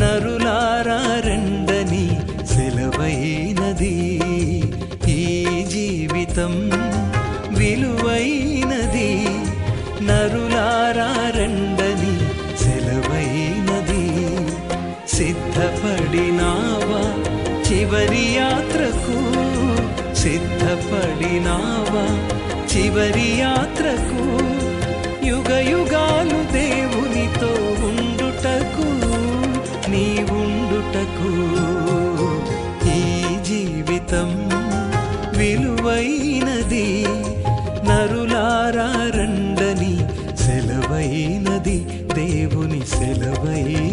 నరులారా రెండని సెలవైనది ఈ జీవితం విలువైనది. నరులారా రెండని సెలవైనది. సిద్ధపడినావా చివరి యాత్రకు? సిద్ధపడినావా చివరి యాత్రకు? యుగ యుగాలు దేవునితో ఉండుటకు చేయుటకు ఈ జీవితం విలువైనది. నరులారా రండని సెలవైనది. దేవుని సెలవైనది